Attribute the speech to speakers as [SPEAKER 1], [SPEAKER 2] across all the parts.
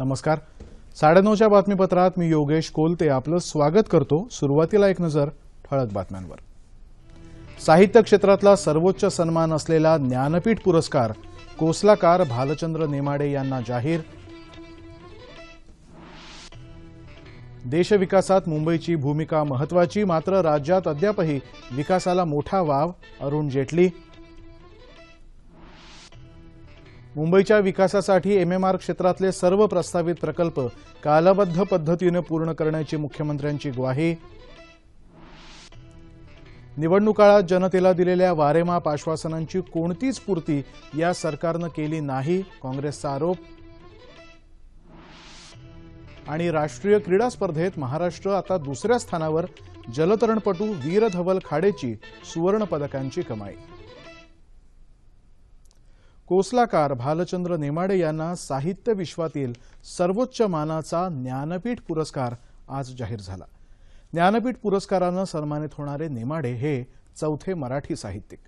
[SPEAKER 1] नमस्कार साडेनऊच्या बातमीपत्रात मी योगेश कोलते आपलं स्वागत करतो सुरुवातीला एक नजर ठळक बातम्यांवर साहित्य क्षेत्रातला सर्वोच्च सन्मान असलेला ज्ञानपीठ पुरस्कार कोसलाकार भालचंद्र नेमाडे यांना जाहीर देशविकासात मुंबईची भूमिका महत्वाची मात्र राज्यात अद्यापही विकासाला मोठा वाव अरुण जेटली मुंबईच्या विकासासाठी एमएमआर क्षेत्रातले सर्व प्रस्तावित प्रकल्प कालबद्ध पद्धतीनं पूर्ण करण्याची मुख्यमंत्र्यांची ग्वाही निवडणूक काळात जनतेला दिलेल्या वारेमाप आश्वासनांची कोणतीच पूर्ती या सरकारनं केली नाही काँग्रेसचा आरोप आणि राष्ट्रीय क्रीडा स्पर्धेत महाराष्ट्र आता दुसऱ्या स्थानावर जलतरणपटू वीरधवल खाडेची सुवर्ण पदकांची कमाई कोसलाकार भालचंद्र नेमाडे यांना साहित्य विश्वातील सर्वोच्च मानाचा ज्ञानपीठ पुरस्कार आज जाहीर झाला ज्ञानपीठ पुरस्कारानं सन्मानित होणारे नेमाडे हे चौथे मराठी साहित्यिक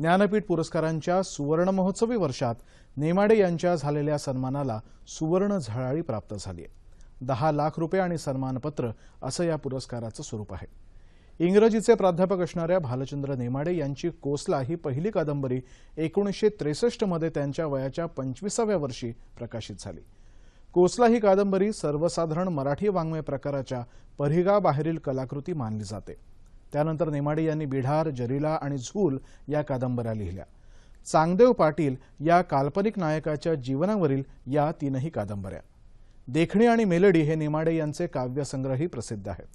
[SPEAKER 1] ज्ञानपीठ पुरस्कारांच्या सुवर्णमहोत्सवी वर्षात नेमाडे यांच्या झालेल्या सन्मानाला सुवर्ण झळाळी प्राप्त झाली आहे दहा लाख रुपये आणि सन्मानपत्र असं या पुरस्काराचं स्वरूप आहे इंग्रजीचे प्राध्यापक असणाऱ्या भालचंद्र नेमाडे यांची कोसला ही पहिली कादंबरी एकोणीसशे त्रेसष्टमध्ये त्यांच्या वयाच्या पंचवीसाव्या वर्षी प्रकाशित झाली कोसला ही कादंबरी सर्वसाधारण मराठी वाङ्मय प्रकाराच्या परिघाबाहेरील कलाकृती मानली जाते त्यानंतर नेमाडे यांनी बिढार जरीला आणि झूल या कादंबऱ्या लिहिल्या चांगदेव पाटील या काल्पनिक नायकाच्या जीवनावरील या तीनही कादंबऱ्या देखणी आणि मेलडी हे नेमाडे यांचे काव्यसंग्रही प्रसिद्ध आहेत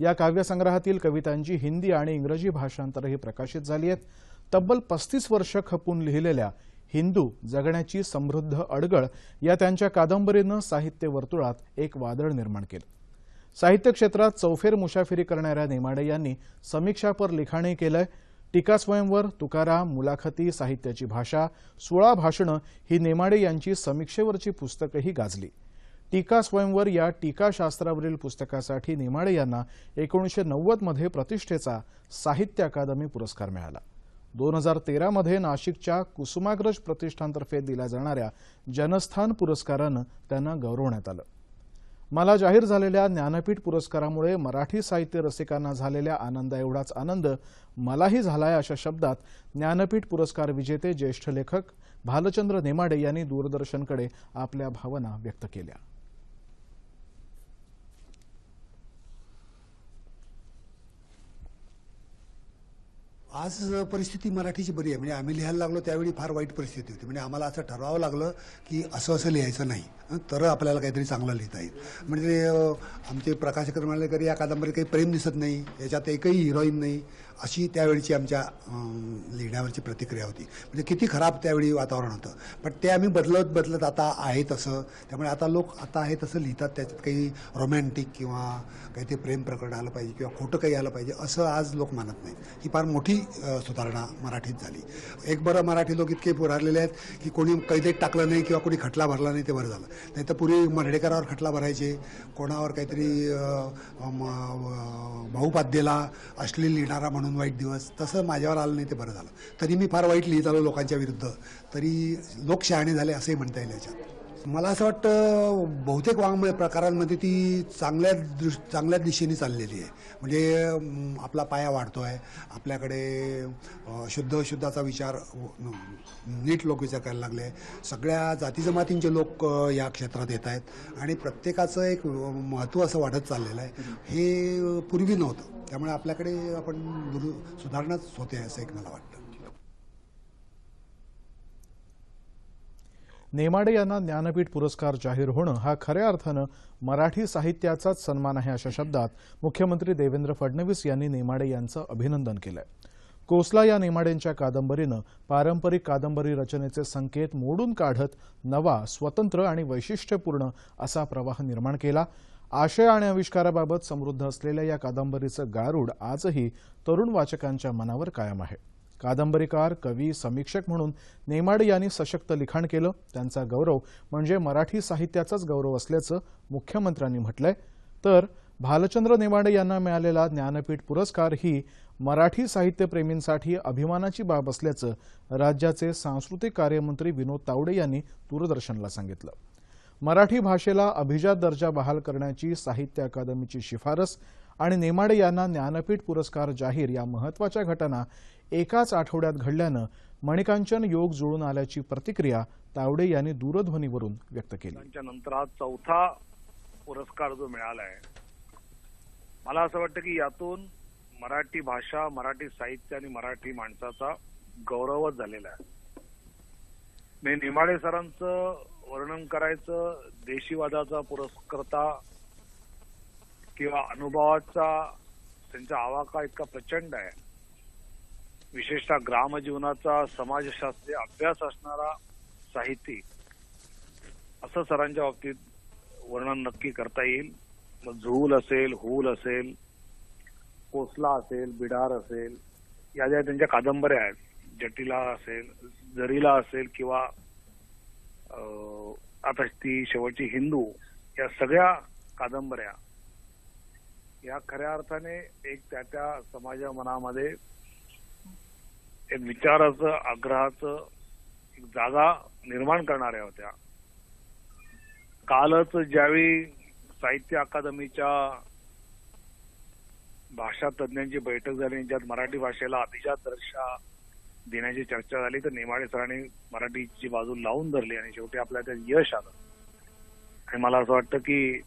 [SPEAKER 1] या काव्यसंग्रहातील कवितांची हिंदी आणि इंग्रजी भाषांतरही प्रकाशित झाली आहेत तब्बल पस्तीस वर्ष खपून लिहिलेल्या हिंदू जगण्याची समृद्ध अडगळ या त्यांच्या कादंबरीनं साहित्य वर्तुळात एक वादळ निर्माण केलं साहित्य क्षेत्रात चौफेर मुसाफिरी करणाऱ्या नेमाडे यांनी समीक्षापर लिखाणही केलंय टीका स्वयंवर तुकारा मुलाखती साहित्याची भाषा सोळा भाषणं ही नेमाडे यांची समीक्षेवरची पुस्तकंही गाजली टीका स्वयंवर या टीकाशास्त्रावरील पुस्तकासाठी नेमाडे यांना एकोणीसशे नव्वदमध्ये प्रतिष्ठेचा साहित्य अकादमी पुरस्कार मिळाला दोन हजार तेरामध्ये नाशिकच्या कुसुमाग्रज प्रतिष्ठानतर्फे दिल्या जाणाऱ्या जनस्थान पुरस्कारानं त्यांना गौरवण्यात आलं मला जाहीर झालेल्या ज्ञानपीठ पुरस्कारामुळे मराठी साहित्य रसिकांना झालेल्या आनंदा एवढाच आनंद मलाही झालाय अशा शब्दात ज्ञानपीठ पुरस्कार विजेते ज्येष्ठ लेखक भालचंद्र नेमाडे यांनी दूरदर्शनकडे आपल्या भावना व्यक्त केल्या आज परिस्थिती मराठीची बरी आहे म्हणजे आम्ही लिहायला लागलो त्यावेळी फार वाईट परिस्थिती होती म्हणजे आम्हाला असं ठरवावं लागलं की असं असं लिहायचं नाही तर आपल्याला काहीतरी चांगलं लिहिता येईल म्हणजे आमचे प्रकाशकर म्हणाले तरी या कादंबरीत काही प्रेम दिसत नाही याच्यात एकही हिरोईन नाही अशी त्यावेळीची आमच्या लिहिण्यावरची प्रतिक्रिया होती म्हणजे किती खराब त्यावेळी वातावरण होतं पण ते आम्ही बदलत बदलत आता आहे तसं त्यामुळे आता लोक आता आहे तसं लिहितात त्याच्यात काही रोमॅन्टिक किंवा काही ते प्रेम प्रकरण आलं पाहिजे किंवा खोटं काही आलं पाहिजे असं आज लोक मानत नाहीत ही फार मोठी सुधारणा मराठीत झाली एक बरं मराठी लोक इतके पुरारलेले आहेत की कोणी कैदेत टाकलं नाही किंवा कोणी खटला भरला नाही ते बरं झालं नाही तर पूर्वी मर्डेकरावर खटला भरायचे कोणावर काहीतरी भाऊपाद्येला अश्लील लिहिणारा म्हणून म्हणून वाईट दिवस तसं माझ्यावर आलं नाही ते बरं झालं तरी मी फार वाईट लिहित आलो लोकांच्या विरुद्ध तरी लोक शहाणे झाले असंही म्हणता येईल याच्यात मला असं वाटतं बहुतेक वाङ्मय प्रकारांमध्ये ती चांगल्या दृश चांगल्या दिशेने चाललेली आहे म्हणजे आपला पाया वाढतो आहे आपल्याकडे शुद्ध शुद्धाचा विचार नीट लोक विचार करायला लागले सगळ्या जाती जमातींचे लोक या क्षेत्रात येत आहेत आणि प्रत्येकाचं एक महत्त्व असं वाढत चाललेलं आहे हे पूर्वी नव्हतं त्यामुळे आपल्याकडे आपण सुधारणाच होते असं एक मला वाटतं नेमाडे यांना ज्ञानपीठ पुरस्कार जाहीर होणं हा खऱ्या अर्थानं मराठी साहित्याचाच सन्मान आहे अशा शब्दात मुख्यमंत्री देवेंद्र फडणवीस यांनी नेमाडे यांचं अभिनंदन केलं कोसला या नेमाडेंच्या कादंबरीनं पारंपरिक कादंबरी रचनेचे संकेत मोडून काढत नवा स्वतंत्र आणि वैशिष्ट्यपूर्ण असा प्रवाह निर्माण केला आशय आणि आविष्काराबाबत समृद्ध असलेल्या या कादंबरीचं गारूड आजही तरुण वाचकांच्या मनावर कायम आहे कादंबरीकार कवी समीक्षक म्हणून नेमाडे यांनी सशक्त लिखाण केलं त्यांचा गौरव म्हणजे मराठी साहित्याचाच गौरव असल्याचं मुख्यमंत्र्यांनी म्हटलंय तर भालचंद्र नेमाडे यांना मिळालेला ज्ञानपीठ पुरस्कार ही मराठी साहित्यप्रेमींसाठी अभिमानाची बाब असल्याचं राज्याचे सांस्कृतिक कार्यमंत्री विनोद तावडे यांनी दूरदर्शनला सांगितलं मराठी भाषेला अभिजात दर्जा बहाल करण्याची साहित्य अकादमीची शिफारस आणि नेमाडे यांना ज्ञानपीठ पुरस्कार जाहीर या महत्वाच्या घटना एकाच आठवड्यात घडल्यानं मणिकांचन योग जुळून आल्याची प्रतिक्रिया तावडे यांनी दूरध्वनीवरून व्यक्त केली नंतर हा चौथा पुरस्कार जो मिळाला आहे मला असं वाटतं की यातून मराठी भाषा मराठी साहित्य आणि मराठी माणसाचा गौरवच झालेला आहे मी निमाळे सरांचं वर्णन करायचं देशीवादाचा पुरस्कर्ता किंवा अनुभवाचा त्यांचा आवाका इतका प्रचंड आहे विशेषतः ग्रामजीवनाचा समाजशास्त्रीय अभ्यास असणारा साहित्यिक असं सरांच्या बाबतीत वर्णन नक्की करता येईल मग झूल असेल हूल असेल कोसला असेल बिडार असेल या ज्या त्यांच्या कादंबऱ्या आहेत जटिला असेल जरीला असेल किंवा आता ती शेवटची हिंदू या सगळ्या कादंबऱ्या या खऱ्या अर्थाने एक त्या त्या समाजा मनामध्ये एक विचाराचं आग्रहाचं एक जागा निर्माण करणाऱ्या होत्या कालच ज्यावेळी साहित्य अकादमीच्या भाषा तज्ज्ञांची बैठक झाली ज्यात मराठी भाषेला अभिजात दर्शा देण्याची चर्चा झाली तर नेमाडे सरांनी मराठीची बाजू लावून धरली आणि शेवटी आपल्या त्यात यश आलं आणि मला असं वाटतं की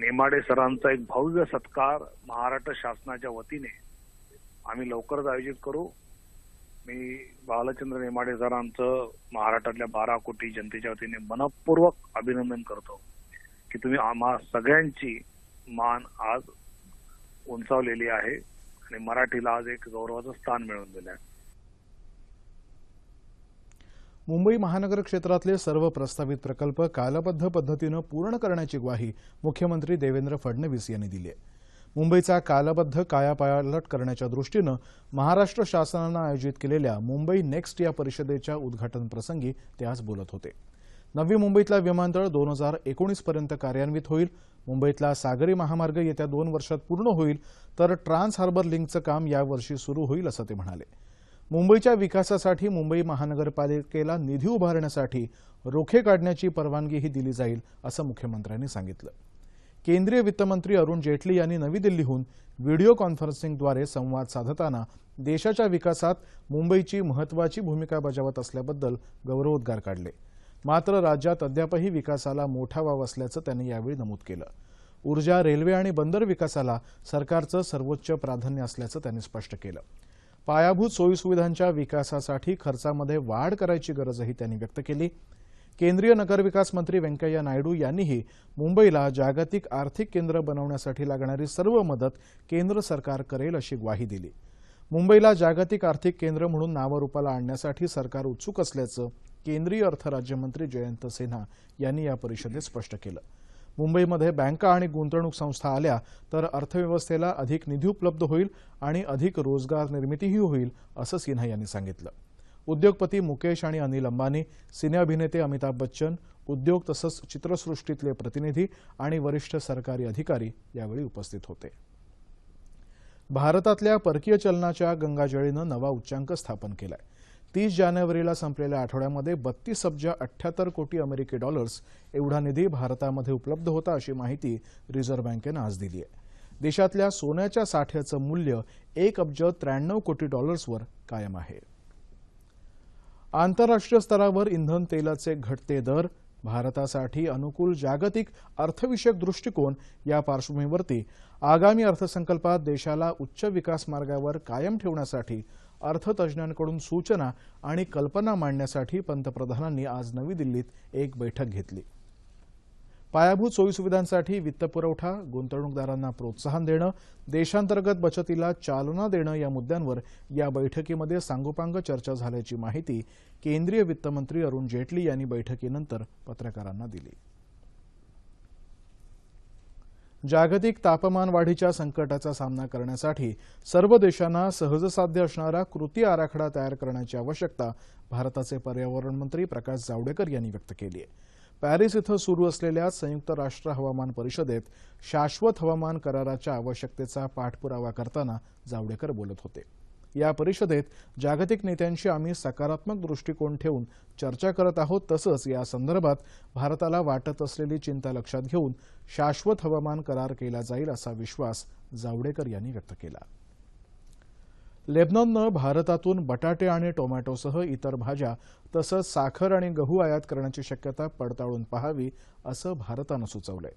[SPEAKER 1] नेमाडे सरांचा एक भव्य सत्कार महाराष्ट्र शासनाच्या वतीने आम्ही लवकरच आयोजित करू मी बालचंद्र नेमाडे सरांचं महाराष्ट्रातल्या बारा कोटी जनतेच्या वतीने मनपूर्वक अभिनंदन करतो की तुम्ही आम्हा सगळ्यांची मान आज उंचावलेली आहे आणि मराठीला आज एक गौरवाचं स्थान मिळवून दिलं आहे मुंबई महानगर क्षेत्रातले सर्व प्रस्तावित प्रकल्प कालबद्ध पद्धतीनं पूर्ण करण्याची ग्वाही मुख्यमंत्री देवेंद्र फडणवीस यांनी दिली आहे मुंबईचा कालबद्ध कायापायालट करण्याच्या दृष्टीनं महाराष्ट्र शासनानं आयोजित केलेल्या मुंबई नेक्स्ट या परिषदेच्या उद्घाटनप्रसंगी ते आज बोलत होते नवी मुंबईतला विमानतळ दोन हजार एकोणीसपर्यंत कार्यान्वित होईल मुंबईतला सागरी महामार्ग येत्या दोन वर्षात पूर्ण होईल तर ट्रान्स हार्बर लिंकचं काम यावर्षी सुरू होईल असं ते म्हणाले मुंबईच्या विकासासाठी मुंबई महानगरपालिकेला निधी उभारण्यासाठी रोखे काढण्याची परवानगीही दिली जाईल असं मुख्यमंत्र्यांनी सांगितलं केंद्रीय वित्तमंत्री अरुण जेटली यांनी नवी दिल्लीहून व्हिडिओ कॉन्फरन्सिंगद्वारे संवाद साधताना देशाच्या विकासात मुंबईची महत्त्वाची भूमिका बजावत असल्याबद्दल गौरवोद्गार काढले मात्र राज्यात अद्यापही विकासाला मोठा वाव असल्याचं त्यांनी यावेळी नमूद केलं ऊर्जा रेल्वे आणि बंदर विकासाला सरकारचं सर्वोच्च प्राधान्य असल्याचं त्यांनी स्पष्ट केलं पायाभूत सोयीसुविधांच्या विकासासाठी खर्चामध्ये वाढ करायची गरजही त्यांनी व्यक्त केली केंद्रीय नगरविकास मंत्री व्यंकय्या नायडू यांनीही मुंबईला जागतिक आर्थिक केंद्र बनवण्यासाठी लागणारी सर्व मदत केंद्र सरकार करेल अशी ग्वाही दिली मुंबईला जागतिक आर्थिक केंद्र म्हणून नावरूपाला आणण्यासाठी सरकार उत्सुक असल्याचं केंद्रीय अर्थ राज्यमंत्री जयंत सिन्हा यांनी या परिषदेत स्पष्ट केलं मुंबईमध्ये बँका आणि गुंतवणूक संस्था आल्या तर अर्थव्यवस्थेला अधिक निधी उपलब्ध होईल आणि अधिक रोजगार निर्मितीही होईल असं सिन्हा यांनी सांगितलं उद्योगपती मुकेश आणि अनिल अंबानी सिने अभिनेते अमिताभ बच्चन उद्योग तसंच चित्रसृष्टीतले प्रतिनिधी आणि वरिष्ठ सरकारी अधिकारी यावेळी उपस्थित होते भारतातल्या परकीय चलनाच्या गंगाजळीनं नवा उच्चांक स्थापन केलाय तीस जानेवारीला संपलेल्या आठवड्यामध्ये बत्तीस अब्ज अठ्ठ्याहत्तर कोटी अमेरिकी डॉलर्स एवढा निधी भारतामध्ये उपलब्ध होता अशी माहिती रिझर्व्ह बँकेनं आज दिली आहे देशातल्या सोन्याच्या साठ्याचं मूल्य एक अब्ज त्र्याण्णव कोटी डॉलर्सवर कायम आहे आंतरराष्ट्रीय स्तरावर इंधन तेलाचे घटते दर भारतासाठी अनुकूल जागतिक अर्थविषयक दृष्टिकोन या पार्श्वभूमीवरती आगामी अर्थसंकल्पात देशाला उच्च विकास मार्गावर कायम ठेवण्यासाठी अर्थतज्ज्ञांकडून सूचना आणि कल्पना मांडण्यासाठी पंतप्रधानांनी आज नवी दिल्लीत एक बैठक घेतली पायाभूत सोयीसुविधांसाठी वित्तपुरवठा गुंतवणूकदारांना प्रोत्साहन देणं देशांतर्गत बचतीला चालना देणं या मुद्द्यांवर या बैठकीमध्ये सांगोपांग चर्चा झाल्याची माहिती केंद्रीय वित्तमंत्री अरुण जेटली यांनी बैठकीनंतर पत्रकारांना दिली जागतिक तापमान वाढीच्या संकटाचा सामना करण्यासाठी सर्व देशांना सहजसाध्य असणारा कृती आराखडा तयार करण्याची आवश्यकता भारताचे पर्यावरण मंत्री प्रकाश जावडेकर यांनी व्यक्त केली आहे पॅरिस इथं सुरू असलेल्या संयुक्त राष्ट्र हवामान परिषदेत शाश्वत हवामान कराराच्या आवश्यकतेचा पाठपुरावा करताना जावडेकर बोलत होते या परिषदेत जागतिक नेत्यांशी आम्ही सकारात्मक दृष्टिकोन ठेवून चर्चा करत आहोत तसंच या संदर्भात भारताला वाटत असलेली चिंता लक्षात घेऊन शाश्वत हवामान करार केला जाईल असा विश्वास जावडेकर यांनी व्यक्त केला लेबनॉननं भारतातून बटाटे आणि टोमॅटोसह इतर भाज्या तसंच साखर आणि गहू आयात करण्याची शक्यता पडताळून पहावी असं भारतानं सुचवलंय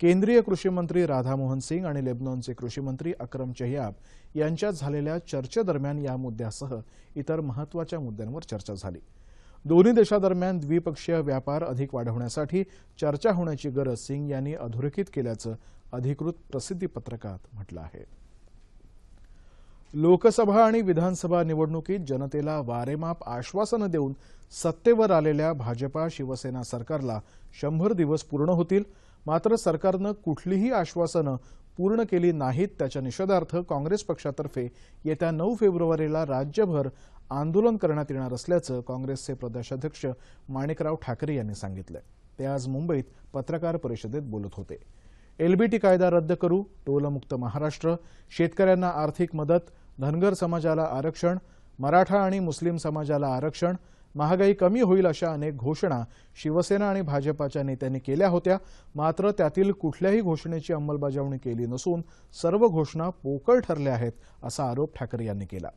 [SPEAKER 1] केंद्रीय कृषीमंत्री राधामोहन सिंग आणि लेबनॉनचे कृषीमंत्री अक्रम चहयाब यांच्यात झालेल्या चर्चेदरम्यान या मुद्द्यासह इतर महत्त्वाच्या मुद्द्यांवर चर्चा झाली दोन्ही देशादरम्यान द्विपक्षीय व्यापार अधिक वाढवण्यासाठी चर्चा होण्याची गरज सिंग यांनी अधोरेखित केल्याचं अधिकृत प्रसिद्धी पत्रकात म्हटलं आहे लोकसभा आणि विधानसभा निवडणुकीत जनतेला वारेमाप आश्वासनं देऊन सत्तेवर आलेल्या भाजपा शिवसेना सरकारला शंभर दिवस पूर्ण होतील मात्र सरकारनं कुठलीही आश्वासनं पूर्ण केली नाहीत त्याच्या निषेधार्थ काँग्रेस पक्षातर्फे येत्या नऊ फेब्रुवारीला राज्यभर आंदोलन करण्यात येणार असल्याचं काँग्रेसचे प्रदेशाध्यक्ष माणिकराव ठाकरे यांनी सांगितलं ते आज मुंबईत पत्रकार परिषदेत बोलत होते एलबीटी कायदा रद्द करू टोलमुक्त महाराष्ट्र शेतकऱ्यांना आर्थिक मदत धनगर समाजाला आरक्षण मराठा आणि मुस्लिम समाजाला आरक्षण महागाई कमी होईल अशा अनेक घोषणा शिवसेना आणि भाजपाच्या नेत्यांनी केल्या होत्या मात्र त्यातील कुठल्याही घोषणेची अंमलबजावणी केली नसून सर्व घोषणा पोकळ ठरल्या आहेत असा आरोप ठाकरे यांनी केला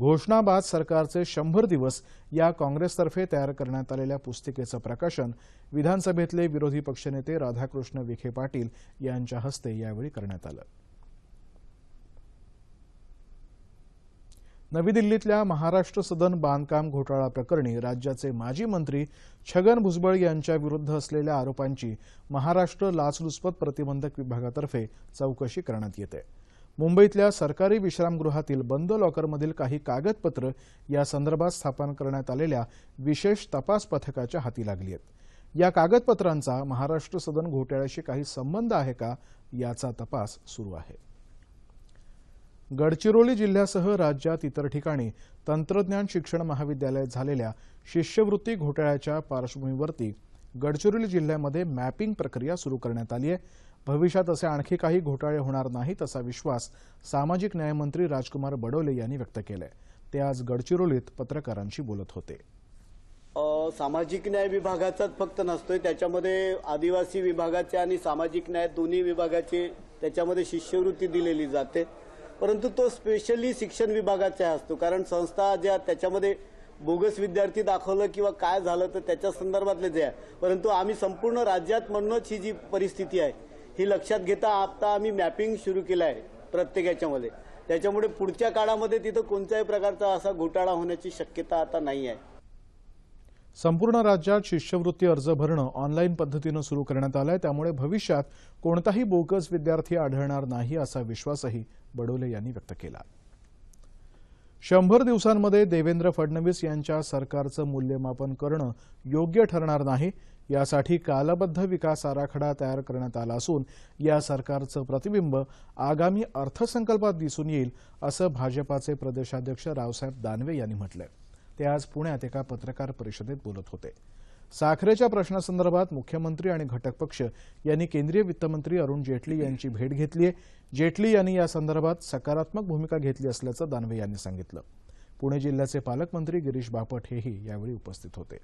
[SPEAKER 1] घोषणाबाद सरकारचे शंभर दिवस या काँग्रेसतर्फे तयार करण्यात आलेल्या पुस्तिकेचं प्रकाशन विधानसभेतले विरोधी पक्षनेते राधाकृष्ण विखे पाटील यांच्या हस्ते यावेळी करण्यात आलं नवी दिल्लीतल्या महाराष्ट्र सदन बांधकाम घोटाळा प्रकरणी राज्याचे माजी मंत्री छगन भुजबळ यांच्या विरुद्ध असलेल्या आरोपांची महाराष्ट्र लाचलुचपत प्रतिबंधक विभागातर्फे चौकशी करण्यात आहे मुंबईतल्या सरकारी विश्रामगृहातील बंद लॉकरमधील काही कागदपत्र या संदर्भात स्थापन करण्यात आलेल्या विशेष तपास पथकाच्या हाती लागली आहेत या कागदपत्रांचा महाराष्ट्र सदन घोटाळ्याशी काही संबंध आहे का याचा तपास सुरू आहे गडचिरोली जिल्ह्यासह राज्यात इतर ठिकाणी तंत्रज्ञान शिक्षण महाविद्यालयात झालेल्या शिष्यवृत्ती घोटाळ्याच्या पार्श्वभूमीवरती गडचिरोली जिल्ह्यामध्ये मॅपिंग प्रक्रिया सुरू करण्यात आली आहे भविष्यात असे आणखी काही घोटाळे होणार नाहीत असा विश्वास सामाजिक न्यायमंत्री राजकुमार बडोले यांनी व्यक्त केलाय ते आज गडचिरोलीत पत्रकारांशी बोलत होते सामाजिक न्याय विभागाचाच फक्त नसतोय त्याच्यामध्ये आदिवासी विभागाचे आणि सामाजिक न्याय दोन्ही विभागाचे त्याच्यामध्ये शिष्यवृत्ती दिलेली जाते परंतु तो स्पेशली शिक्षण विभागाचा असतो कारण संस्था ज्या त्याच्यामध्ये बोगस विद्यार्थी दाखवलं किंवा काय झालं तर त्याच्या संदर्भातले जे आहे परंतु आम्ही संपूर्ण राज्यात म्हणूनच ही जी परिस्थिती आहे ही लक्षात घेता आता आम्ही मॅपिंग सुरू केलं आहे प्रत्येक याच्यामध्ये त्याच्यामुळे पुढच्या काळामध्ये तिथं कोणत्याही प्रकारचा असा घोटाळा होण्याची शक्यता आता नाही आहे संपूर्ण राज्यात शिष्यवृत्ती अर्ज भरणं ऑनलाईन पद्धतीनं सुरू करण्यात आलं आहे त्यामुळे भविष्यात कोणताही बोगस विद्यार्थी आढळणार नाही असा विश्वासही बडोले यांनी व्यक्त केला शंभर दिवसांमध्ये देवेंद्र फडणवीस यांच्या सरकारचं मूल्यमापन करणं योग्य ठरणार नाही यासाठी कालबद्ध विकास आराखडा तयार करण्यात आला असून या सरकारचं प्रतिबिंब आगामी अर्थसंकल्पात दिसून येईल असं भाजपाचे प्रदेशाध्यक्ष रावसाहेब दानवे यांनी म्हटलं ते आज पुण्यात एका पत्रकार परिषदेत बोलत होते साखरेच्या प्रश्नासंदर्भात मुख्यमंत्री आणि घटक पक्ष यांनी केंद्रीय वित्तमंत्री अरुण जेटली यांची भेट घेतली आहे जेटली यांनी या संदर्भात सकारात्मक भूमिका घेतली असल्याचं दानवे यांनी सांगितलं पुणे जिल्ह्याचे पालकमंत्री गिरीश बापट हेही यावेळी उपस्थित होते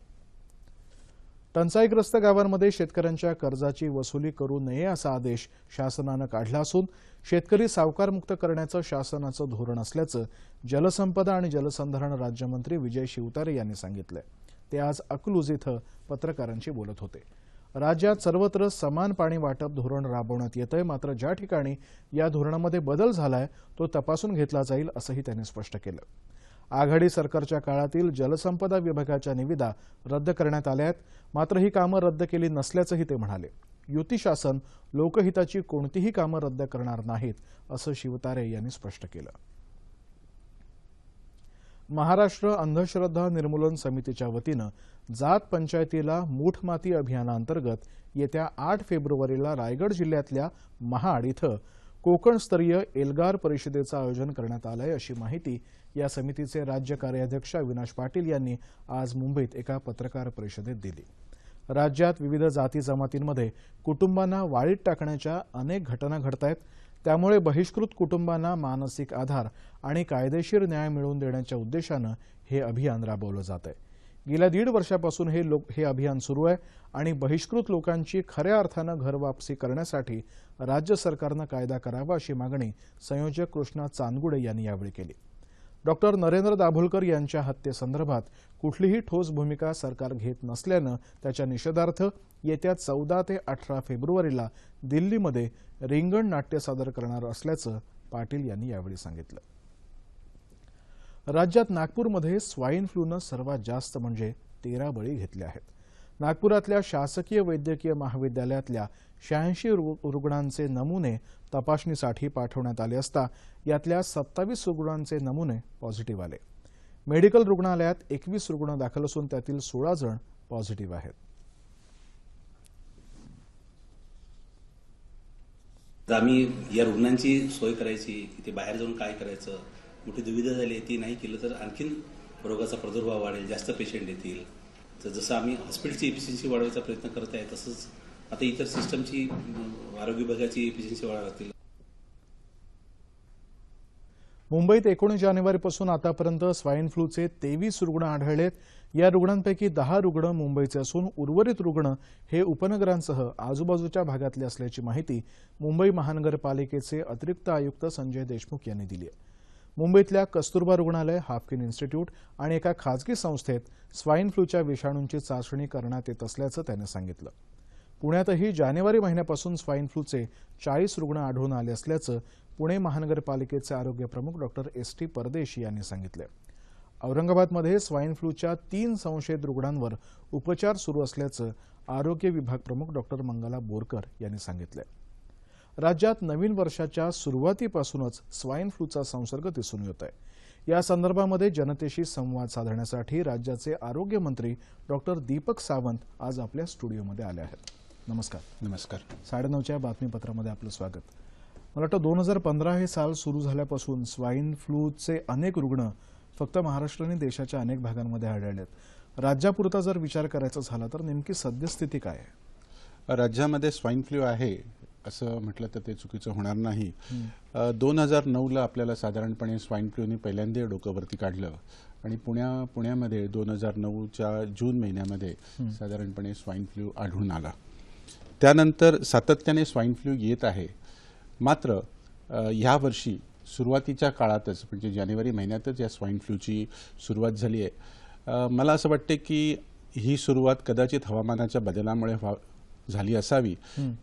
[SPEAKER 1] टंचाईग्रस्त गावांमध्ये शेतकऱ्यांच्या कर्जाची वसुली करू नये असा आदेश शासनानं काढला असून शेतकरी सावकारमुक्त करण्याचं शासनाचं धोरण असल्याचं जलसंपदा आणि जलसंधारण राज्यमंत्री विजय शिवतारे यांनी सांगितलं ते आज अकलूज इथं पत्रकारांशी बोलत होते राज्यात सर्वत्र समान पाणी वाटप धोरण राबवण्यात येत मात्र ज्या ठिकाणी या धोरणामध्ये बदल झालाय तो तपासून घेतला जाईल असंही त्यांनी स्पष्ट केलं आघाडी सरकारच्या काळातील जलसंपदा विभागाच्या निविदा रद्द करण्यात आल्या आहेत मात्र ही कामं रद्द केली नसल्याचंही ते म्हणाले युती शासन लोकहिताची कोणतीही कामं रद्द करणार नाहीत असं शिवतारे यांनी स्पष्ट केलं महाराष्ट्र अंधश्रद्धा निर्मूलन समितीच्या वतीनं जात पंचायतीला मूठमाती अभियानाअंतर्गत येत्या आठ फेब्रुवारीला रायगड जिल्ह्यातल्या महाड इथं कोकणस्तरीय एल्गार परिषदेचं आयोजन करण्यात आलं आहे अशी माहिती या समितीचे राज्य कार्याध्यक्ष अविनाश पाटील यांनी आज मुंबईत एका पत्रकार परिषदेत दिली राज्यात विविध जाती जमातींमध्ये कुटुंबांना वाळीत टाकण्याच्या अनेक घटना घडत आहेत त्यामुळे बहिष्कृत कुटुंबांना मानसिक आधार आणि कायदेशीर न्याय मिळवून देण्याच्या उद्देशानं हे अभियान राबवलं जात आहे गेल्या दीड वर्षापासून हे लोक हे अभियान सुरू आहे आणि बहिष्कृत लोकांची खऱ्या अर्थानं घरवापसी करण्यासाठी राज्य सरकारनं कायदा करावा अशी मागणी संयोजक कृष्णा चांदगुडे यांनी यावेळी केली डॉक्टर नरेंद्र दाभोलकर यांच्या हत्येसंदर्भात कुठलीही ठोस भूमिका सरकार घेत नसल्यानं त्याच्या निषेधार्थ येत्या चौदा ते अठरा फेब्रुवारीला दिल्लीमध्ये रिंगण नाट्य सादर करणार असल्याचं पाटील यांनी यावेळी सांगितलं राज्यात नागपूरमध्ये स्वाईन फ्लूनं सर्वात जास्त म्हणजे तेरा बळी घेतले आहेत नागपुरातल्या शासकीय वैद्यकीय महाविद्यालयातल्या शहाऐंशी रुग्णांचे नमुने तपासणीसाठी पाठवण्यात आले असता यातल्या सत्तावीस रुग्णांचे नमुने पॉझिटिव्ह आले मेडिकल रुग्णालयात एकवीस रुग्ण दाखल असून त्यातील सोळा जण पॉझिटिव्ह आहेत आम्ही या रुग्णांची सोय करायची ते बाहेर जाऊन काय करायचं मोठी दुविधा झाली ती नाही केलं तर आणखीन रोगाचा प्रादुर्भाव वाढेल जास्त पेशंट येतील तर जसं आम्ही हॉस्पिटलची एफिशियन्सी वाढवायचा प्रयत्न करत आहे तसंच आता इतर सिस्टमची आरोग्य विभागाची इफिशियन्सी वाढवतील मुंबईत एकोणीस जानेवारीपासून आतापर्यंत स्वाईन फ्लूचे तेवीस रुग्ण आढळलेत या रुग्णांपैकी दहा रुग्ण मुंबईचे असून उर्वरित रुग्ण हे उपनगरांसह आजूबाजूच्या भागातले असल्याची माहिती मुंबई महानगरपालिकेचे अतिरिक्त आयुक्त संजय देशमुख यांनी दिली आहे मुंबईतल्या कस्तुरबा रुग्णालय हाफकिन इन्स्टिट्यूट आणि एका खाजगी संस्थेत स्वाईन फ्लूच्या विषाणूंची चाचणी करण्यात येत असल्याचं त्यानं सांगितलं पुण्यातही जानेवारी महिन्यापासून स्वाईन फ्लूचे चाळीस रुग्ण आढळून आले असल्याचं पुणे महानगरपालिकेचे आरोग्य प्रमुख डॉक्टर एस टी परदेशी यांनी सांगितलं औरंगाबादमध्ये स्वाईन फ्लूच्या तीन संशयित रुग्णांवर उपचार सुरू असल्याचं आरोग्य विभाग प्रमुख डॉक्टर मंगला बोरकर यांनी सांगितलं राज्यात नवीन वर्षाच्या सुरुवातीपासूनच स्वाईन फ्लूचा संसर्ग दिसून येत आहे या संदर्भामध्ये जनतेशी संवाद साधण्यासाठी राज्याचे आरोग्यमंत्री डॉक्टर दीपक सावंत आज आपल्या स्टुडिओमध्ये आले आहेत नमस्कार नमस्कार साडेनऊच्या बातमीपत्रामध्ये आपलं स्वागत मला वाटतं दोन हजार पंधरा हे साल सुरू झाल्यापासून स्वाईन फ्लूचे अनेक रुग्ण फक्त महाराष्ट्र आणि देशाच्या अनेक भागांमध्ये आढळलेत राज्यापुरता जर विचार करायचा झाला तर नेमकी सद्यस्थिती काय आहे राज्यामध्ये स्वाईन फ्लू आहे असं म्हटलं तर ते चुकीचं होणार नाही दोन हजार नऊला आपल्याला साधारणपणे स्वाईन फ्लूने पहिल्यांदा डोकंवरती काढलं आणि पुण्या पुण्यामध्ये दोन हजार नऊच्या जून महिन्यामध्ये साधारणपणे स्वाईन फ्लू आढळून आला त्यानंतर सातत्याने स्वाईन फ्लू येत आहे मात्र ह्या वर्षी सुरुवातीच्या काळातच म्हणजे जानेवारी महिन्यातच या स्वाईन फ्लूची सुरुवात झाली आहे मला असं वाटते की ही सुरुवात कदाचित हवामानाच्या बदलामुळे झाली असावी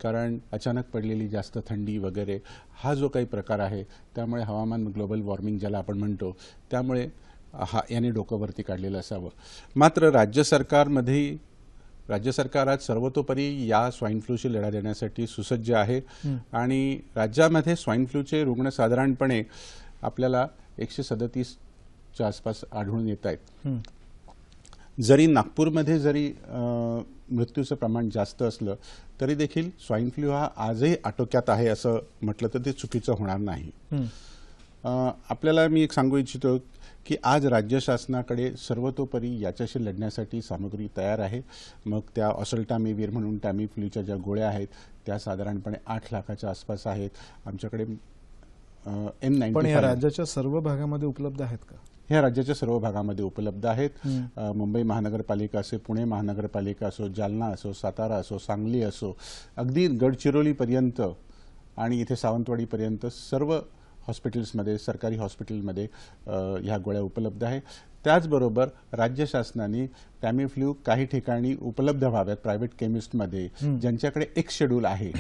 [SPEAKER 1] कारण अचानक पडलेली जास्त थंडी वगैरे हा जो काही प्रकार आहे त्यामुळे हवामान ग्लोबल वॉर्मिंग ज्याला आपण म्हणतो त्यामुळे हा याने डोकंवरती काढलेलं असावं मात्र राज्य सरकारमध्ये राज्य सरकार आज सर्वतोपरी या स्वाईन फ्लूशी लढा देण्यासाठी सुसज्ज आहे आणि राज्यामध्ये स्वाईन फ्लूचे रुग्ण साधारणपणे आपल्याला एकशे सदतीसच्या आसपास आढळून येत आहेत जरी नागपूरमध्ये जरी मृत्यूचं प्रमाण जास्त असलं तरी देखील स्वाईन फ्लू हा आजही आटोक्यात आहे असं म्हटलं तर ते चुकीचं होणार नाही आपल्याला मी एक सांगू इच्छितो की आज राज्य शासनाकडे सर्वतोपरी याच्याशी लढण्यासाठी सामग्री तयार आहे मग त्या ऑसल्टामिवीर म्हणून टॅमी फ्लूच्या ज्या गोळ्या आहेत त्या साधारणपणे आठ लाखाच्या आसपास आहेत आमच्याकडे एम नाईन पण या राज्याच्या सर्व भागामध्ये उपलब्ध आहेत का ह्या राज्याच्या सर्व भागामध्ये उपलब्ध आहेत मुंबई महानगरपालिका असो पुणे महानगरपालिका असो जालना असो सातारा असो सांगली असो अगदी गडचिरोलीपर्यंत आणि इथे सावंतवाडीपर्यंत सर्व हॉस्पिटल्समध्ये सरकारी हॉस्पिटलमध्ये ह्या गोळ्या उपलब्ध आहेत त्याचबरोबर राज्य शासनाने टॅमिफ्ल्यू काही ठिकाणी उपलब्ध व्हाव्यात प्रायव्हेट केमिस्टमध्ये ज्यांच्याकडे एक शेड्यूल आहे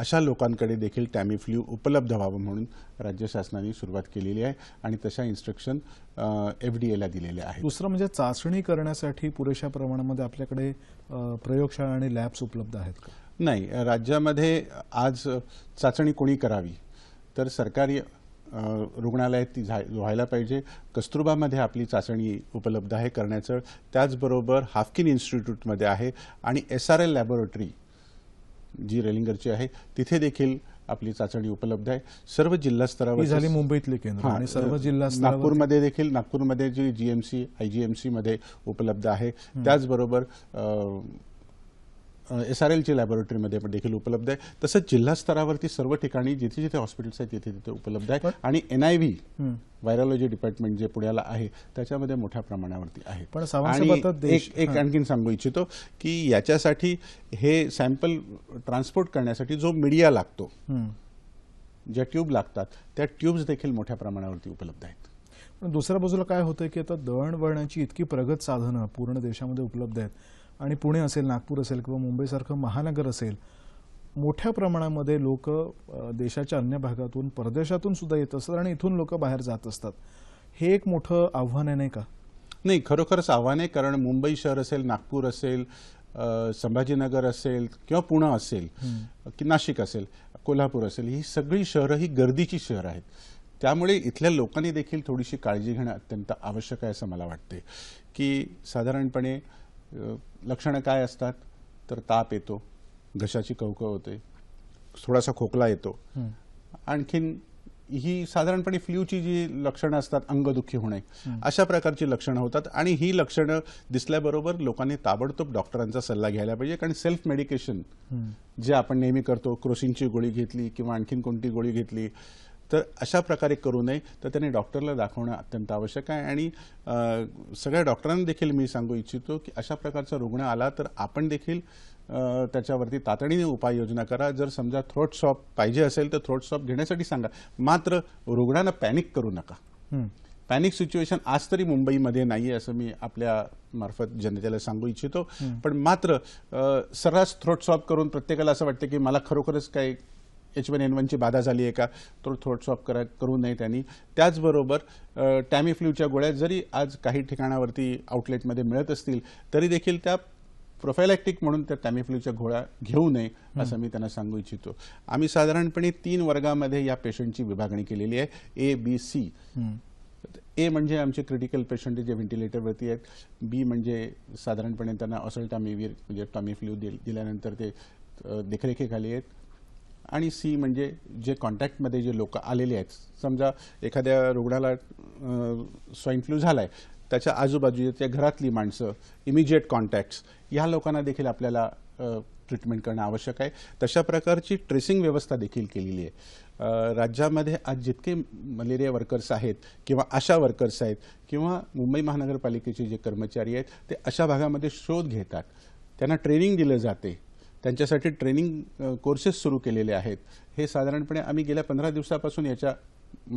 [SPEAKER 1] अशा लोकांकडे देखील टॅमिफ्ल्यू उपलब्ध व्हावं म्हणून राज्य शासनाने सुरुवात केलेली आहे आणि तशा इन्स्ट्रक्शन एफ डी एला दिलेल्या आहेत दुसरं म्हणजे चाचणी करण्यासाठी पुरेशा प्रमाणामध्ये आपल्याकडे प्रयोगशाळा आणि लॅब्स उपलब्ध आहेत नाही राज्यामध्ये आज चाचणी कोणी करावी तर सरकारी रुग्णालयात ती झा व्हायला पाहिजे कस्तुरबामध्ये आपली चाचणी उपलब्ध आहे करण्याचं त्याचबरोबर हाफकिन इन्स्टिट्यूटमध्ये आहे आणि एस आर एल लॅबोरेटरी जी रेलिंगरची आहे तिथे देखील आपली चाचणी उपलब्ध आहे सर्व जिल्हा स्तरावर झाली मुंबईतले केंद्र आणि सर्व जिल्हा नागपूरमध्ये देखील नागपूरमध्ये जी जीएमसी एम मध्ये उपलब्ध आहे त्याचबरोबर एस आर एलची लॅबोरेटरीमध्ये पण देखील उपलब्ध आहे तसंच जिल्हा स्तरावरती सर्व ठिकाणी जिथे जिथे हॉस्पिटल्स आहेत तिथे तिथे उपलब्ध आहे आणि N I V virology department जे पुण्याला आहे त्याच्यामध्ये मोठ्या प्रमाणावरती आहे पण आणि एक एक आणखीन सांगू इच्छितो की याच्यासाठी हे सॅम्पल ट्रान्सपोर्ट करण्यासाठी जो मीडिया लागतो ज्या ट्यूब लागतात त्या ट्यूब्स देखील मोठ्या प्रमाणावरती उपलब्ध आहेत पण दुसऱ्या बाजूला काय होतं की आता दळणवळणाची इतकी प्रगत साधनं पूर्ण देशामध्ये उपलब्ध आहेत आणि पुणे असेल नागपूर असेल किंवा मुंबईसारखं महानगर असेल मोठ्या प्रमाणामध्ये लोक देशाच्या अन्य भागातून परदेशातून सुद्धा येत असतात आणि इथून लोक बाहेर जात असतात हे एक मोठं आव्हान आहे नाही का नाही खरोखरच आव्हान आहे कारण मुंबई शहर असेल नागपूर असेल संभाजीनगर असेल किंवा पुणे असेल की नाशिक असेल कोल्हापूर असेल ही सगळी शहरं ही गर्दीची शहरं आहेत त्यामुळे इथल्या लोकांनी देखील थोडीशी काळजी घेणं अत्यंत आवश्यक आहे असं मला वाटते की साधारणपणे लक्षणं काय असतात तर ताप येतो घशाची कवकव होते थोडासा खोकला येतो आणखीन ही साधारणपणे फ्ल्यूची जी लक्षणं असतात अंगदुखी होणे अशा प्रकारची लक्षणं होतात आणि ही लक्षणं दिसल्याबरोबर लोकांनी ताबडतोब डॉक्टरांचा सल्ला घ्यायला पाहिजे कारण सेल्फ मेडिकेशन जे आपण नेहमी करतो क्रोसिनची गोळी घेतली किंवा आणखीन कोणती गोळी घेतली तर अशा प्रकारे करू नये तर त्यांनी डॉक्टरला दाखवणं अत्यंत आवश्यक आहे आणि सगळ्या डॉक्टरांना देखील मी सांगू इच्छितो की अशा प्रकारचा रुग्ण आला तर आपण देखील त्याच्यावरती तातडीने उपाययोजना करा जर समजा थ्रोट शॉप पाहिजे असेल तर थ्रोट शॉप घेण्यासाठी सांगा मात्र रुग्णांना पॅनिक करू नका पॅनिक सिच्युएशन आज तरी मुंबईमध्ये नाही आहे असं मी आपल्या मार्फत जनतेला सांगू इच्छितो पण मात्र सर्रास थ्रोट सॉप करून प्रत्येकाला असं वाटतं की मला खरोखरच काही एच वन एन वनची बाधा झाली आहे का तो थोडसॉप ऑफ करा करू नये त्यांनी त्याचबरोबर टॅमिफ्ल्यूच्या गोळ्या जरी आज काही ठिकाणावरती आउटलेटमध्ये मिळत असतील तरी देखील त्या प्रोफायलॅक्टिक म्हणून त्या टॅमिफ्ल्यूच्या गोळ्या घेऊ नये असं मी त्यांना सांगू इच्छितो आम्ही साधारणपणे तीन वर्गामध्ये या पेशंटची विभागणी केलेली आहे ए बी सी ए म्हणजे आमचे क्रिटिकल पेशंट जे व्हेंटिलेटरवरती आहेत बी म्हणजे साधारणपणे त्यांना ऑसल्टामिवीर म्हणजे टॉमिफ्ल्यू दिल्यानंतर ते देखरेखीखाली आहेत आणि सी म्हणजे जे कॉन्टॅक्टमध्ये जे लोक आलेले आहेत समजा एखाद्या रुग्णाला स्वाईन फ्लू झाला आहे त्याच्या आजूबाजूच्या घरातली माणसं इमिजिएट कॉन्टॅक्ट्स ह्या लोकांना देखील आपल्याला ट्रीटमेंट करणं आवश्यक आहे तशा प्रकारची ट्रेसिंग व्यवस्था देखील केलेली आहे राज्यामध्ये आज जितके मलेरिया वर्कर्स आहेत किंवा आशा वर्कर्स आहेत किंवा मुंबई महानगरपालिकेचे जे कर्मचारी आहेत ते अशा भागामध्ये शोध घेतात त्यांना ट्रेनिंग दिलं जाते त्यांच्यासाठी ट्रेनिंग कोर्सेस सुरू केलेले आहेत हे साधारणपणे आम्ही गेल्या पंधरा दिवसापासून याच्या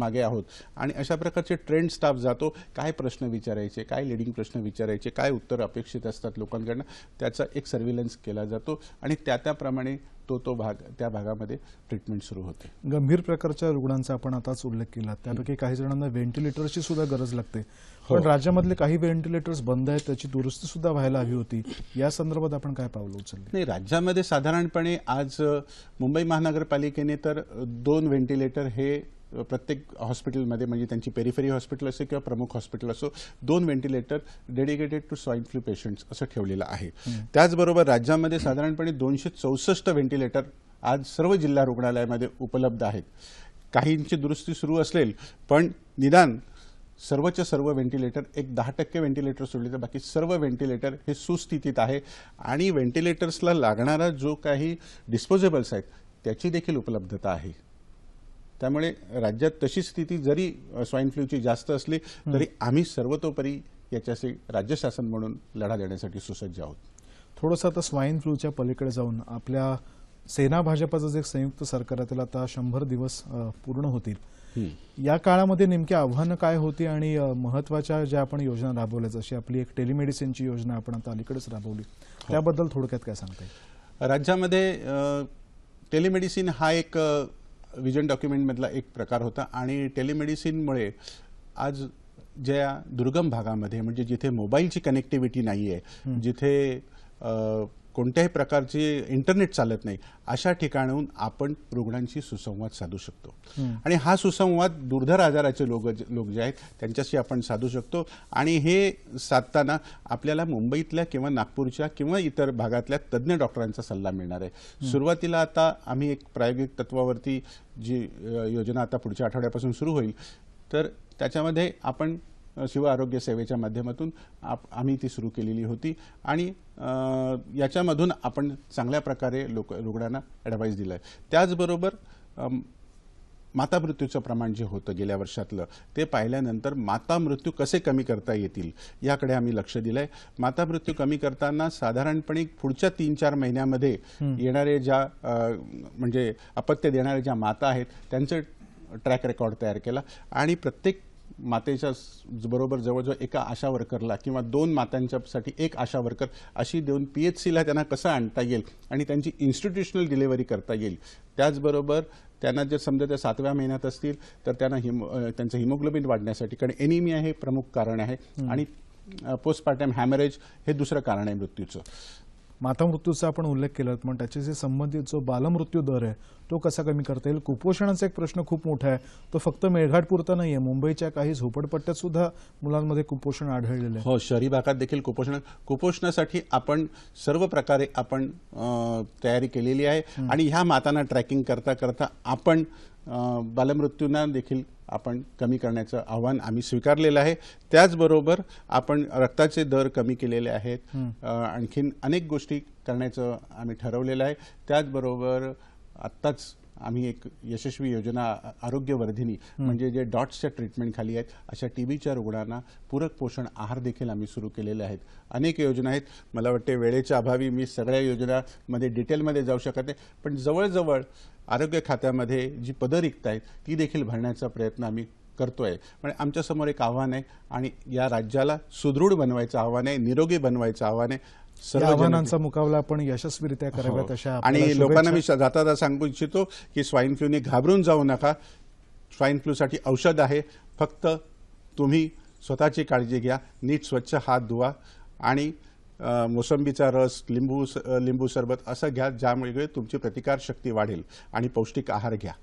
[SPEAKER 1] मागे आहोत आणि अशा प्रकारचे ट्रेंड स्टाफ जातो काय प्रश्न विचारायचे काय लिडिंग प्रश्न विचारायचे काय उत्तर अपेक्षित असतात लोकांकडनं त्याचा एक सर्व्हिलन्स केला जातो आणि त्या त्याप्रमाणे तो तो भाग त्या भागामध्ये ट्रीटमेंट सुरू होते गंभीर प्रकारच्या रुग्णांचा आपण आताच उल्लेख केला त्यापैकी काही जणांना व्हेंटिलेटरची सुद्धा गरज लागते हो. पण राज्यामधले काही व्हेंटिलेटर्स बंद आहेत त्याची दुरुस्ती सुद्धा व्हायला हवी होती या संदर्भात आपण काय पावलं उचललं नाही राज्यामध्ये साधारणपणे आज मुंबई महानगरपालिकेने तर दोन व्हेंटिलेटर हे प्रत्येक हॉस्पिटलमध्ये म्हणजे त्यांची पेरीफेरी हॉस्पिटल असो किंवा प्रमुख हॉस्पिटल असो दोन ventilator dedicated to swine flu patients असं ठेवलेलं आहे त्याचबरोबर राज्यामध्ये साधारणपणे दोनशे चौसष्ट व्हेंटिलेटर आज सर्व जिल्हा रुग्णालयामध्ये उपलब्ध आहेत काहींची दुरुस्ती सुरू असेल पण निदान सर्वच सर्व व्हेंटिलेटर एक दहा टक्के व्हेंटिलेटर सोडले तर बाकी सर्व व्हेंटिलेटर हे सुस्थितीत आहे आणि व्हेंटिलेटर्सला लागणारा जो काही डिस्पोजेबल्स आहेत त्याची देखील उपलब्धता आहे त्यामुळे राज्यात तशी स्थिती जरी स्वाईन फ्लूची जास्त असली तरी आम्ही सर्वतोपरी याच्याशी राज्य शासन म्हणून लढा देण्यासाठी सुसज्ज आहोत थोडंसं आता स्वाईन फ्लूच्या पलीकडे जाऊन आपल्या सेना भाजपाचं जे संयुक्त सरकार आहे त्याला आता शंभर दिवस पूर्ण होतील या काळामध्ये नेमकी आव्हानं काय होती आणि महत्वाच्या ज्या आपण योजना राबवल्या जशी आपली एक टेलिमेडिसिनची योजना आपण आता अलीकडेच राबवली हो. त्याबद्दल थोडक्यात काय सांगता राज्यामध्ये टेलिमेडिसिन हा एक विजन डॉक्युमेंटमधला एक प्रकार होता आणि टेलिमेडिसिनमुळे आज ज्या दुर्गम भागामध्ये म्हणजे जिथे मोबाईलची कनेक्टिव्हिटी नाही आहे जिथे कोणत्याही प्रकारचे इंटरनेट चालत नाही अशा ठिकाणाहून आपण रुग्णांशी सुसंवाद साधू शकतो आणि हा सुसंवाद दुर्धर आजाराचे लोक लोक जे आहेत त्यांच्याशी आपण साधू शकतो आणि हे साधताना आपल्याला मुंबईतल्या किंवा नागपूरच्या किंवा इतर भागातल्या तज्ज्ञ डॉक्टरांचा सल्ला मिळणार आहे सुरुवातीला आता आम्ही एक प्रायोगिक तत्वावरती जी योजना आता पुढच्या आठवड्यापासून सुरू होईल तर त्याच्यामध्ये आपण शिव आरोग्य सेवेच्या माध्यमातून आप आम्ही ती सुरू केलेली होती आणि याच्यामधून आपण चांगल्या प्रकारे लोक रुग्णांना ॲडवाईस दिला आहे त्याचबरोबर माता मृत्यूचं प्रमाण जे होतं गेल्या वर्षातलं ते पाहिल्यानंतर माता मृत्यू कसे कमी करता येतील याकडे आम्ही लक्ष दिलं आहे माता मृत्यू कमी करताना साधारणपणे पुढच्या तीन चार महिन्यामध्ये येणारे ज्या म्हणजे अपत्य देणाऱ्या ज्या माता आहेत त्यांचं ट्रॅक रेकॉर्ड तयार केला आणि प्रत्येक मातेच्या बरोबर जवळजवळ एका आशा वर्करला किंवा दोन मात्यांच्यासाठी एक आशा वर्कर अशी देऊन पी एच सीला त्यांना कसं आणता येईल आणि त्यांची इन्स्टिट्युशनल डिलेवरी करता येईल त्याचबरोबर त्यांना जर समजा त्या सातव्या महिन्यात असतील तर त्यांना हिमो त्यांचं हिमोग्लोबिन वाढण्यासाठी कारण एनिमिया हे प्रमुख कारण आहे आणि पोस्टपार्टम हॅमरेज हे दुसरं कारण आहे मृत्यूचं मृत्यूचा आपण उल्लेख केला पण त्याच्याशी संबंधित जो बालमृत्यू दर आहे तो कसा कमी करता येईल कुपोषणाचा एक प्रश्न खूप मोठा आहे तो फक्त मेळघाटपुरता नाही आहे मुंबईच्या काही झोपडपट्ट्यात सुद्धा मुलांमध्ये कुपोषण आढळलेलं आहे हो शहरी भागात देखील कुपोषण कुपोषणासाठी आपण सर्व प्रकारे आपण तयारी केलेली आहे आणि ह्या मातांना ट्रॅकिंग करता करता आपण बालमृत्यूंना देखील आपण कमी करण्याचं आव्हान आम्ही स्वीकारलेलं आहे त्याचबरोबर आपण रक्ताचे दर कमी केलेले आहेत आणखीन अनेक गोष्टी करण्याचं आम्ही ठरवलेलं आहे त्याचबरोबर आत्ताच आम्ही एक यशस्वी योजना आरोग्यवर्धिनी म्हणजे जे डॉट्सच्या खाली आहेत अशा टी बीच्या रुग्णांना पूरक पोषण आहार देखील आम्ही सुरू केलेले आहेत अनेक योजना आहेत मला वाटते वेळेच्या अभावी मी सगळ्या योजनामध्ये डिटेलमध्ये जाऊ शकत नाही पण जवळजवळ आरोग्य खात्यामध्ये जी पदं रिक्त आहेत ती देखील भरण्याचा प्रयत्न आम्ही करतो आहे पण आमच्यासमोर एक आव्हान आहे आणि या राज्याला सुदृढ बनवायचं आव्हान आहे निरोगी बनवायचं आव्हान आहे आव्हानांचा मुकाबला आपण यशस्वीरित्या हो. कराव्यात अशा आणि लोकांना मी जाता सांगू इच्छितो की स्वाईन फ्लूने घाबरून जाऊ नका स्वाईन साठी औषध आहे फक्त तुम्ही स्वतःची काळजी घ्या नीट स्वच्छ हात धुवा आणि मोसंबीचा रस लिंबू लिंबू सरबत असं घ्या ज्यामुळे तुमची प्रतिकार शक्ती वाढेल आणि पौष्टिक आहार घ्या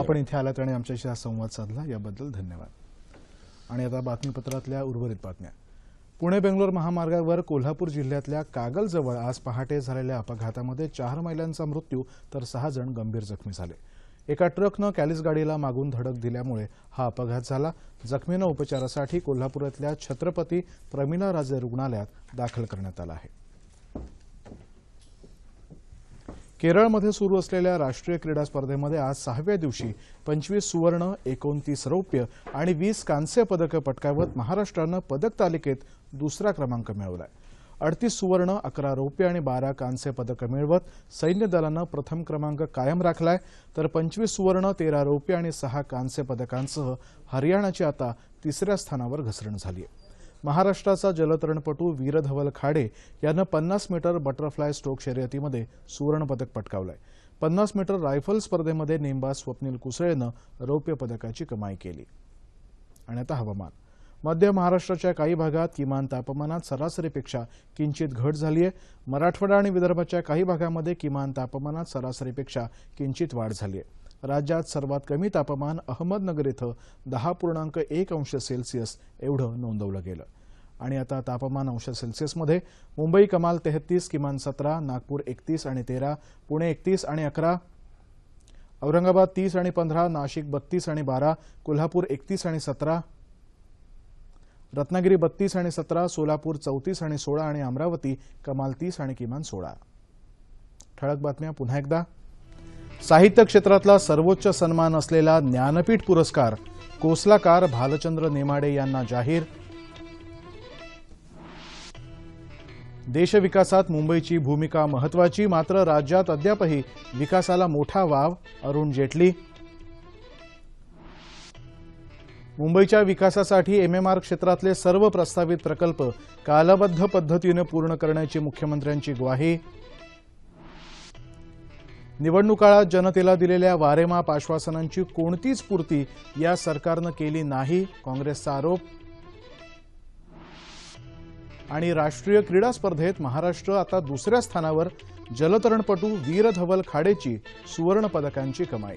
[SPEAKER 1] आपण इथे आलात आणि आमच्याशी हा संवाद साधला याबद्दल धन्यवाद आणि आता बातमीपत्रातल्या उर्वरित बातम्या पुणे बेंगलोर महामार्गावर कोल्हापूर जिल्ह्यातल्या कागलजवळ आज पहाटे झालेल्या अपघातामध्ये चार महिलांचा मृत्यू तर सहा जण गंभीर जखमी झाले एका ट्रकनं कॅलिस गाडीला मागून धडक दिल्यामुळे हा अपघात झाला जखमींना उपचारासाठी कोल्हापुरातल्या छत्रपती प्रमिला राजे रुग्णालयात दाखल करण्यात आलं आहे केरळमध्ये सुरू असलेल्या राष्ट्रीय क्रीडा स्पर्धेमध्ये आज सहाव्या दिवशी पंचवीस सुवर्ण एकोणतीस रौप्य आणि वीस कांस्य पदकं पटकावत महाराष्ट्रानं पदक तालिकेत दुसरा क्रमांक मिळवला आहे अडतीस सुवर्ण अकरा रौप्य आणि बारा कांस्य पदकं मिळवत सैन्य दलानं प्रथम क्रमांक कायम राखलाय तर पंचवीस सुवर्ण तेरा रौप्य आणि सहा कांस्य पदकांसह हरियाणाची आता तिसऱ्या स्थानावर घसरण झाली आहे महाराष्ट्राचा जलतरणपटू वीरधवल खाडे यानं पन्नास मीटर बटरफ्लाय स्ट्रोक शर्यतीमध्ये सुवर्णपदक पटकावलंय पन्नास मीटर रायफल स्पर्धेमध्ये नेमबाज स्वप्नील कुसळेनं रौप्य पदकाची कमाई केली आणि आता हवामान मध्य महाराष्ट्राच्या काही भागात किमान तापमानात सरासरीपेक्षा किंचित घट झाली आहे मराठवाडा आणि विदर्भाच्या काही भागामध्ये किमान तापमानात सरासरीपेक्षा किंचित वाढ झाली आहे राज्यात सर्वात कमी तापमान अहमदनगर इथं दहा पूर्णांक एक अंश सेल्सिअस एवढं नोंदवलं गेलं आणि आता तापमान अंश सेल्सिअसमध्ये मुंबई कमाल तेहतीस किमान सतरा नागपूर एकतीस आणि तेरा पुणे एकतीस आणि अकरा औरंगाबाद तीस आणि पंधरा नाशिक बत्तीस आणि बारा कोल्हापूर एकतीस आणि सतरा रत्नागिरी बत्तीस आणि सतरा सोलापूर चौतीस आणि सोळा आणि अमरावती कमाल तीस आणि किमान सोळा ठळक बातम्या पुन्हा एकदा साहित्य क्षेत्रातला सर्वोच्च सन्मान असलेला ज्ञानपीठ पुरस्कार कोसलाकार भालचंद्र नेमाडे यांना जाहीर देशविकासात मुंबईची भूमिका महत्वाची मात्र राज्यात अद्यापही विकासाला मोठा वाव अरुण जेटली मुंबईच्या विकासासाठी एम एम आर क्षेत्रातले सर्व प्रस्तावित प्रकल्प कालबद्ध पद्धतीनं पूर्ण करण्याची मुख्यमंत्र्यांची ग्वाही निवडणूक काळात जनतेला दिलेल्या वारेमाप आश्वासनांची कोणतीच पूर्ती या सरकारनं केली नाही काँग्रेसचा आरोप आणि राष्ट्रीय क्रीडा स्पर्धेत महाराष्ट्र आता दुसऱ्या स्थानावर जलतरणपटू वीरधवल खाडेची सुवर्ण पदकांची कमाई